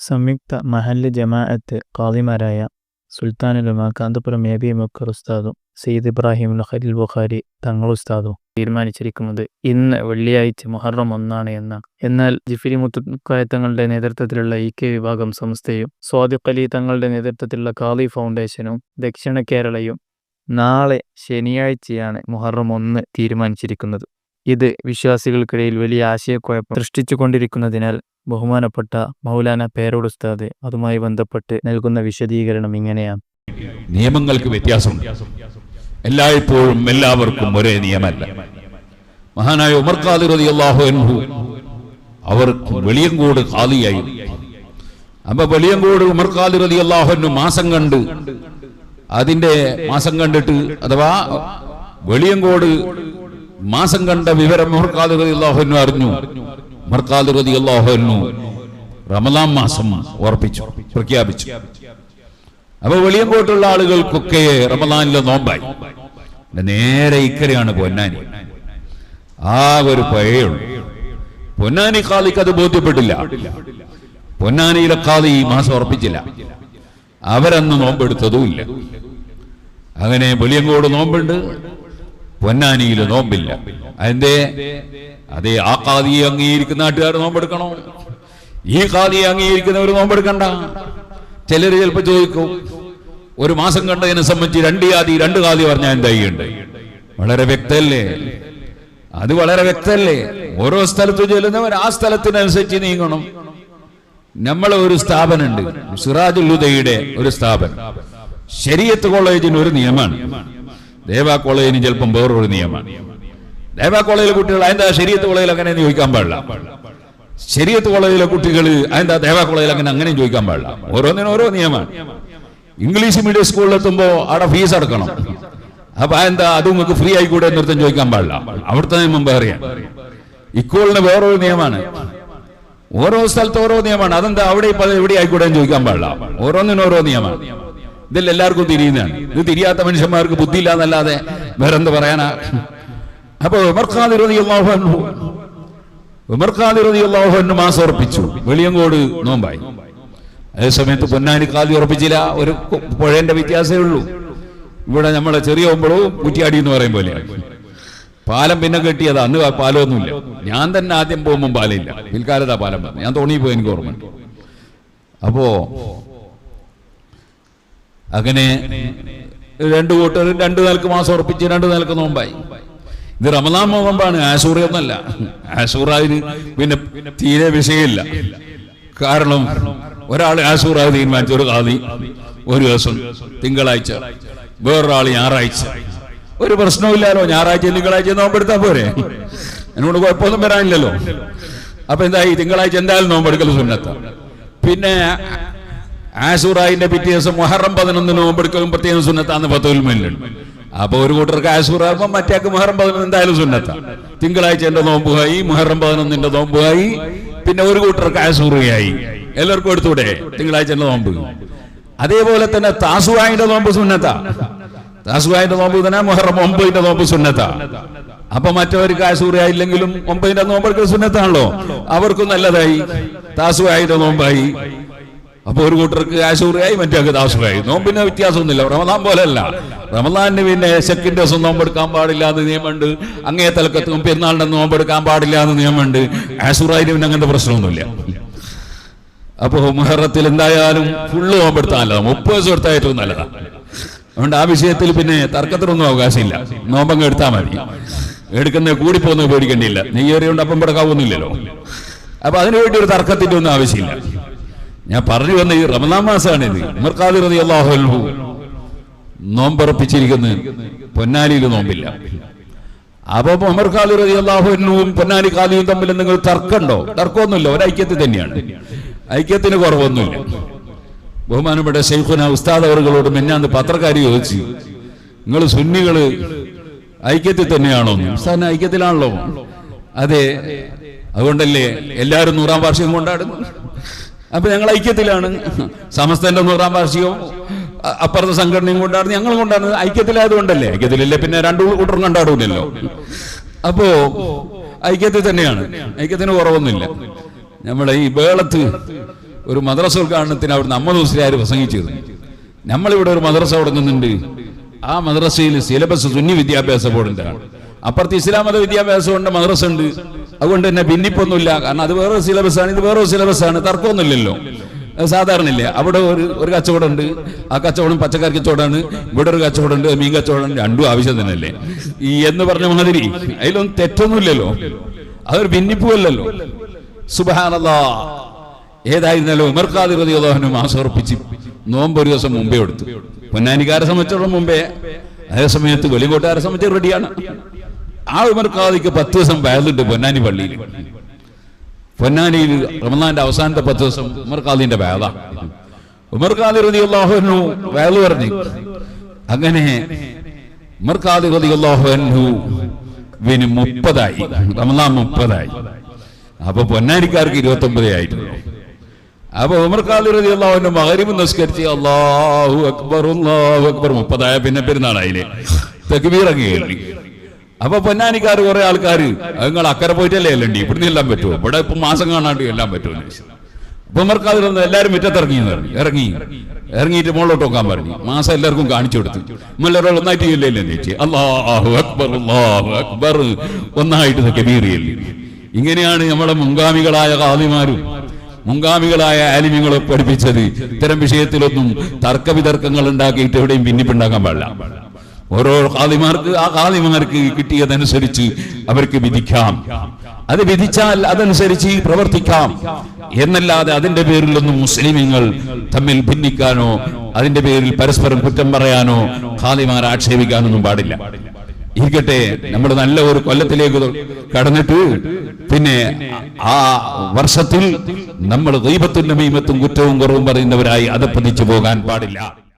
സംയുക്ത മഹല്ല് ജമാഅത്ത് ഖാദിമാരായ സുൽത്താനുലുമ കാന്തപുരം എ ബി മുക്കർ ഉസ്താദും സയ്യിദ് ഇബ്രാഹിം ഖലീൽ ബുഖാരി തങ്ങൾ ഉസ്താദും തീരുമാനിച്ചിരിക്കുന്നത് ഇന്ന് വെള്ളിയാഴ്ച മുഹറം ഒന്നാണ് എന്നാണ്. എന്നാൽ ജിഫിരി മുത്തുക്കായ തങ്ങളുടെ നേതൃത്വത്തിലുള്ള ഇ കെ വിഭാഗം സംസ്ഥയും സ്വാദിഖ് അലി തങ്ങളുടെ നേതൃത്വത്തിലുള്ള കാളി ഫൗണ്ടേഷനും ദക്ഷിണ കേരളയും നാളെ ശനിയാഴ്ചയാണ് മുഹറം ഒന്ന് തീരുമാനിച്ചിരിക്കുന്നത്. ഇത് വിശ്വാസികൾക്കിടയിൽ വലിയ ആശയക്കുഴപ്പം സൃഷ്ടിച്ചുകൊണ്ടിരിക്കുന്നതിനാൽ ബഹുമാനപ്പെട്ട മൗലാന പേരോടുസ്താദ് അതുമായി ബന്ധപ്പെട്ട് നൽകുന്ന വിശദീകരണം ഇങ്ങനെയാണ്. നിയമങ്ങൾക്ക് വ്യത്യാസമുണ്ട്. എല്ലായ്പ്പോഴും എല്ലാവർക്കും ഒരേ നിയമമല്ല മഹാനായ ഉമർ ഖാദിർ റളിയല്ലാഹു അൻഹു അവർ വെളിയങ്കോട് ഖാദിയായി. അപ്പൊ വെളിയങ്കോട് ഉമർ ഖാദിർ റളിയല്ലാഹു അൻഹു മാസം കണ്ട് അതിന്റെ മാസം കണ്ടിട്ട് അഥവാ വെളിയങ്കോട് മാസം കണ്ട വിവരം ഉമർ ഖാദിർ റളിയല്ലാഹു അൻഹു അറിഞ്ഞു. റമദാൻ മാസം ഉറപ്പിച്ചു പ്രഖ്യാപിച്ചു. അപ്പൊ വെളിയങ്കോട്ടുള്ള ആളുകൾക്കൊക്കെ റമദാനിലെ നോമ്പായി. നേരെ ഇക്കരയാണ് പൊന്നാനി. ആ ഒരു പഴയുള്ളൂ. പൊന്നാനി കാലിക്ക് അത് ബോധ്യപ്പെട്ടില്ല. പൊന്നാനിയിലെ ഖാദി ഈ മാസം ഉറപ്പിച്ചില്ല. അവരന്ന് നോമ്പെടുത്തതുമില്ല അങ്ങനെ വെളിയങ്കോട് നോമ്പുണ്ട് പൊന്നാനിയിൽ നോമ്പില്ല. അതിന്റെ അതെ ആ കാതിയെ അംഗീകരിക്കുന്ന നാട്ടുകാർ നോമ്പെടുക്കണോ? ഈ കാതിയെ അംഗീകരിക്കുന്നവർ നോമ്പെടുക്കണ്ട. ചിലർ ചിലപ്പോ ചോദിക്കും ഒരു മാസം കണ്ടതിനെ സംബന്ധിച്ച് രണ്ട് ജാതി രണ്ട് കാതി പറഞ്ഞാൽ എന്തായി ചെയ്യണ്ടേ വളരെ വ്യക്തല്ലേ? അത് വളരെ വ്യക്തല്ലേ? ഓരോ സ്ഥലത്ത് ചെല്ലുന്നവർ ആ സ്ഥലത്തിനനുസരിച്ച് നീങ്ങണം. നമ്മളെ ഒരു സ്ഥാപനമുണ്ട് സിറാജുൽ ഹുദയുടെ ഒരു സ്ഥാപനം. ശരീഅത്ത് കോളേജിന് ഒരു നിയമമാണ്. ദേവാ കോളേജിന് ചിലപ്പം വേറൊരു നിയമമാണ്. ദേവാ കോളേജിലെ കുട്ടികൾ അതിന്റെ ശരീരത്ത് കോളേജിൽ അങ്ങനെ ചോദിക്കാൻ പാടില്ല. ശരീരത്ത് കോളേജിലെ കുട്ടികൾ അതിന്റെ ദേവാ കോളേജിൽ അങ്ങനെ അങ്ങനെ ചോദിക്കാൻ പാടില്ല. ഓരോന്നിനും ഓരോ നിയമമാണ്. ഇംഗ്ലീഷ് മീഡിയം സ്കൂളിൽ എത്തുമ്പോൾ അവിടെ ഫീസ് അടക്കണം. അപ്പൊ എന്താ അത് നിങ്ങൾക്ക് ഫ്രീ ആയിക്കൂടെ എന്നൊരുത്തം ചോദിക്കാൻ പാടില്ല. അവിടുത്തെ നിയമം വേറെയാണ് ഇക്കോളിന് വേറൊരു നിയമമാണ്. ഓരോ സ്ഥലത്ത് ഓരോ നിയമമാണ്. അതെന്താ അവിടെ എവിടെ ആയിക്കൂടെ ചോദിക്കാൻ പാടില്ല. ഓരോന്നിനും ഓരോ നിയമമാണ്. ഇതിൽ എല്ലാവർക്കും തിരിയുന്നതാണ്. ഇത് തിരിയാത്ത മനുഷ്യന്മാർക്ക് ബുദ്ധിയില്ല എന്നല്ലാതെ വേറെന്ത് പറയാനാ? അപ്പൊ ഉമർ അൻഹു ഉമർ ഉറപ്പിച്ചു. വെളിയങ്കോട് നോമ്പായി. അതേ സമയത്ത് പൊന്നാനി ഖാദി ഉറപ്പിച്ചില്ല. ഒരു പുഴേന്റെ വ്യത്യാസമേ ഉള്ളൂ. ഇവിടെ നമ്മളെ ചെറിയ ഒമ്പളവും കുറ്റിയാടി എന്ന് പറയും പോലെ. പാലം പിന്നെ കെട്ടിയതാ. അന്ന് പാലമൊന്നുമില്ല ഞാൻ തന്നെ ആദ്യം പോകുമ്പോൾ പാലമില്ല. പിൽക്കാലത്താ പാലം പറഞ്ഞു ഞാൻ തോണിപ്പോയി എനിക്ക് ഓർമ്മ. അപ്പോ അങ്ങനെ രണ്ടു കൂട്ടർ രണ്ടു നിലയ്ക്ക് മാസം ഉറപ്പിച്ച് രണ്ടു നിലയ്ക്ക് നോമ്പായി. ഇത് റമദാൻ നോമ്പാണ് ആശൂറയൊന്നല്ല ആശൂറായി പിന്നെ തീരെ വിഷയമില്ല. കാരണം ഒരാൾ ആശൂറായി തീരുമാനിച്ചു ഒരു കാതി ഒരു ദിവസം തിങ്കളാഴ്ച വേറൊരാൾ ഞായറാഴ്ച. ഒരു പ്രശ്നമില്ലല്ലോ ഞായറാഴ്ച തിങ്കളാഴ്ച നോമ്പെടുത്താൽ പോരെ? എന്നോട് കുഴപ്പമൊന്നും വരാനില്ലല്ലോ. അപ്പൊ എന്തായി? തിങ്കളാഴ്ച എന്തായാലും നോമ്പെടുക്കൽ സുന്നത്ത. പിന്നെ ആസൂറായിന്റെ പിറ്റേ ദിവസം മൊഹറം പതിനൊന്ന് നോമ്പെടുക്കലും പ്രത്യേകം സുന്നത്താന്ന് പത്തുൽമയിലുണ്ട് അപ്പൊ ഒരു കൂട്ടർക്ക് ആശുറാകുമ്പോൾ മറ്റേക്ക് മുഹറം പതിനൊന്ന് എന്തായാലും സുന്നത്ത. തിങ്കളാഴ്ച എന്റെ നോമ്പുകായി മുഹറം പതിനൊന്നിന്റെ നോമ്പുകായി പിന്നെ ഒരു കൂട്ടർക്ക് ആശുറയായി എല്ലാവർക്കും എടുത്തൂടെ തിങ്കളാഴ്ച എന്റെ നോമ്പ്. അതേപോലെ തന്നെ താസുവായിന്റെ നോമ്പ് സുന്നത്ത. താസുവായിന്റെ നോമ്പ് തന്നെ മുഹറം ഒമ്പതിന്റെ നോമ്പ് സുന്നത്ത. അപ്പൊ മറ്റവർക്ക് ആശുറയായില്ലെങ്കിലും ഒമ്പതിന്റെ നോമ്പർക്ക് സുന്നത്താണല്ലോ. അവർക്കും നല്ലതായി. താസുവായിന്റെ നോമ്പായി. അപ്പൊ ഒരു കൂട്ടർക്ക് ആശൂറിയായി മറ്റേ ദാസുറായി നോമ്പിന് വ്യത്യാസമൊന്നുമില്ല. റമദാൻ പോലെയല്ല. റമദാന് പിന്നെ ശക്കിന്റെ ദിവസം നോമ്പെടുക്കാൻ പാടില്ല എന്ന് നിയമമുണ്ട്. അങ്ങേ തലക്കത്തും പെരുന്നാളിന്റെ നോമ്പെടുക്കാൻ പാടില്ല എന്ന് നിയമമുണ്ട്. ആശൂറായി പിന്നെ അങ്ങനത്തെ പ്രശ്നമൊന്നുമില്ല. അപ്പോ മുഹറത്തിൽ എന്തായാലും ഫുള്ള് നോമ്പെടുത്താനല്ല മുപ്പത് ദിവസം എടുത്താൽ ഏറ്റവും നല്ലതാണ് അതുകൊണ്ട് ആ വിഷയത്തിൽ പിന്നെ തർക്കത്തിനൊന്നും അവകാശമില്ല. നോമ്പങ്ങ് എടുത്താൽ മതി. എടുക്കുന്ന കൂടിപ്പോന്ന് പേടിക്കേണ്ടിയില്ല. നെയ്യേറിയോണ്ട് അപ്പം പിടക്കാവുന്നില്ലല്ലോ അപ്പൊ അതിനുവേണ്ടി ഒരു തർക്കത്തിന്റെ ഒന്നും ആവശ്യമില്ല. ഞാൻ പറഞ്ഞു വന്ന ഈ മാസമാണ് ഇത്. ഉമർഖാദി റതി അൻഹു നോമ്പുറപ്പിച്ചിരിക്കുന്നത് പൊന്നാലിയിൽ നോമ്പില്ല. അപ്പൊ ഉമർ റതി അൻഹുവും പൊന്നാനി ഖാദിയും തമ്മിൽ നിങ്ങൾ തർക്കമുണ്ടോ? തർക്കമൊന്നുമില്ല. ഒരു ഐക്യത്തിൽ തന്നെയാണ്. ഐക്യത്തിന് കുറവൊന്നുമില്ല. ബഹുമാനപ്പെട്ട ഷെയ്ഖുന ഉസ്താദ് അവറുകളോട് മിന്നാന്ന് പത്രക്കാരി ചോദിച്ചു നിങ്ങൾ സുന്നികൾ ഐക്യത്തിൽ തന്നെയാണോ? ഉസ്താദിന് ഐക്യത്തിലാണല്ലോ. അതെ. അതുകൊണ്ടല്ലേ എല്ലാവരും നൂറാം വാർഷികം കൊണ്ടാടുന്നു അപ്പൊ ഞങ്ങൾ ഐക്യത്തിലാണ്. സമസ്തന്റെ നൂറാം വാർഷികവും അപ്പുറത്തെ സംഘടനയും കൊണ്ടാടുന്നു ഞങ്ങൾ കൊണ്ടാണ് ഐക്യത്തിലായതുകൊണ്ടല്ലേ? ഐക്യത്തിലല്ലേ? പിന്നെ രണ്ടു കൂട്ടറും കൊണ്ടാടൂലല്ലോ അപ്പോ ഐക്യത്തിൽ തന്നെയാണ്. ഐക്യത്തിന് കുറവൊന്നുമില്ല. നമ്മളെ ഈ വേളത്ത് ഒരു മദ്രസ ഉദ്ഘാടനത്തിന് അവിടെ അമ്മ മുസ്ലിയാർ പ്രസംഗിച്ചിരുന്നു. നമ്മളിവിടെ ഒരു മദ്രസ തുടങ്ങുന്നുണ്ട്. ആ മദ്രസയിൽ സിലബസ് സുന്നി വിദ്യാഭ്യാസ ബോർഡിന്റെ ആണ് അപ്പുറത്ത് ഇസ്ലാം മത വിദ്യാഭ്യാസം ഉണ്ട് മദ്രസ ഉണ്ട്. അതുകൊണ്ട് തന്നെ ഭിന്നിപ്പൊന്നുമില്ല. കാരണം അത് വേറൊരു സിലബസ് ആണ് ഇത് വേറൊരു സിലബസ് ആണ് തർക്കമൊന്നുമില്ലല്ലോ. സാധാരണ ഇല്ല അവിടെ ഒരു ഒരു കച്ചവടം ഉണ്ട്. ആ കച്ചവടം പച്ചക്കറി കച്ചവടമാണ് ഇവിടെ ഒരു കച്ചവടം ഉണ്ട് മീൻ കച്ചവടം രണ്ടും ആവശ്യം തന്നെയല്ലേ. ഈ എന്ന് പറഞ്ഞ മാതിരി അതിലൊന്നും തെറ്റൊന്നുമില്ലല്ലോ. അതൊരു ഭിന്നിപ്പുമല്ലല്ലോ സുബാനല്ലാ ഏതായിരുന്നാലും ഉമർ ഖാദിർ ഉറപ്പിച്ച് നോമ്പ് ഒരു ദിവസം മുമ്പേ എടുത്തു പൊന്നാനിക്കാരെ സംബന്ധിച്ചോളം മുമ്പേ. അതേ സമയത്ത് വെളികോട്ടുകാരെ സംബന്ധിച്ച് റെഡിയാണ്. ആ ഉമർ ഖാദിക്ക് പത്ത് ദിവസം വയലുണ്ട് പൊന്നാനി പള്ളിയിൽ. പൊന്നാനിയിൽ റമദാന്റെ അവസാനത്തെ പത്ത് ദിവസം ഉമർ ഖാദിന്റെ വേദ. ഉമർ ഖാദി റളിയല്ലാഹു വേദ പറഞ്ഞു. അങ്ങനെ ഉമർ ഖാദി റളിയല്ലാഹു വിന് മുപ്പതായി റമദാൻ മുപ്പതായി. അപ്പൊ പൊന്നാനിക്കാർക്ക് ഇരുപത്തി ഒമ്പതേ ആയിട്ടുള്ളൂ. അപ്പൊ ഉമർ ഖാദി റതി അള്ളാഹുവിന്റെ മകരിമ നിസ്കരിച്ച് അള്ളാഹു അക്ബർ അള്ളാഹു അക്ബർ മുപ്പതായ പിന്നെ പെരുന്നാളായില്ലേ? തക്ബീറൊക്കെ കേൾവി. അപ്പൊ പൊന്നാനിക്കാർ കുറെ ആൾക്കാർ നിങ്ങൾ അക്കരെ പോയിട്ടല്ലേ അല്ലണ്ടി ഇവിടുന്ന് എല്ലാം പറ്റുമോ? ഇവിടെ ഇപ്പൊ മാസം കാണാണ്ട് എല്ലാം പറ്റുമോ? അപ്പൊ ഖാദി വന്ന് എല്ലാരും മുറ്റത്തിറങ്ങി എന്ന് പറഞ്ഞു. ഇറങ്ങി. ഇറങ്ങിയിട്ട് മുകളിലോട്ട് നോക്കാൻ പറഞ്ഞു. മാസം എല്ലാവർക്കും കാണിച്ചു കൊടുത്തു. എല്ലാവരും ഒന്നായിട്ട് ഇല്ലല്ലേ ചേച്ചി? അള്ളാഹു അക്ബർ അള്ളാഹു അക്ബർ. ഒന്നായിട്ട് കബീറിയല്ലേ ഇങ്ങനെയാണ് നമ്മുടെ മുൻഗാമികളായ കാലിമാരും മുൻഗാമികളായ ആലിമ്യങ്ങളെ പഠിപ്പിച്ചത്. ഇത്തരം വിഷയത്തിലൊന്നും തർക്കവിതർക്കങ്ങൾ ഉണ്ടാക്കിയിട്ട് എവിടെയും ഭിന്നിപ്പുണ്ടാക്കാൻ പാടില്ല. ഓരോ കാലിമാർക്ക് ആ കാലിമാർക്ക് കിട്ടിയതനുസരിച്ച് അവർക്ക് വിധിക്കാം. അത് വിധിച്ചാൽ അതനുസരിച്ച് പ്രവർത്തിക്കാം. എന്നല്ലാതെ അതിന്റെ പേരിലൊന്നും മുസ്ലിമീങ്ങൾ തമ്മിൽ ഭിന്നിക്കാനോ അതിന്റെ പേരിൽ പരസ്പരം കുറ്റം പറയാനോ ഖാദിമാർ ആക്ഷേപിക്കാനൊന്നും പാടില്ല. ഇരിക്കട്ടെ നമ്മൾ നല്ല ഒരു കൊല്ലത്തിലേക്ക് കടന്നിട്ട് പിന്നെ ആ വർഷത്തിൽ നമ്മൾ ദൈവത്തിന്റെ മീമത്തും കുറ്റവും കുറവും പറയുന്നവരായി അതപ്പതിച്ചു പോകാൻ പാടില്ല.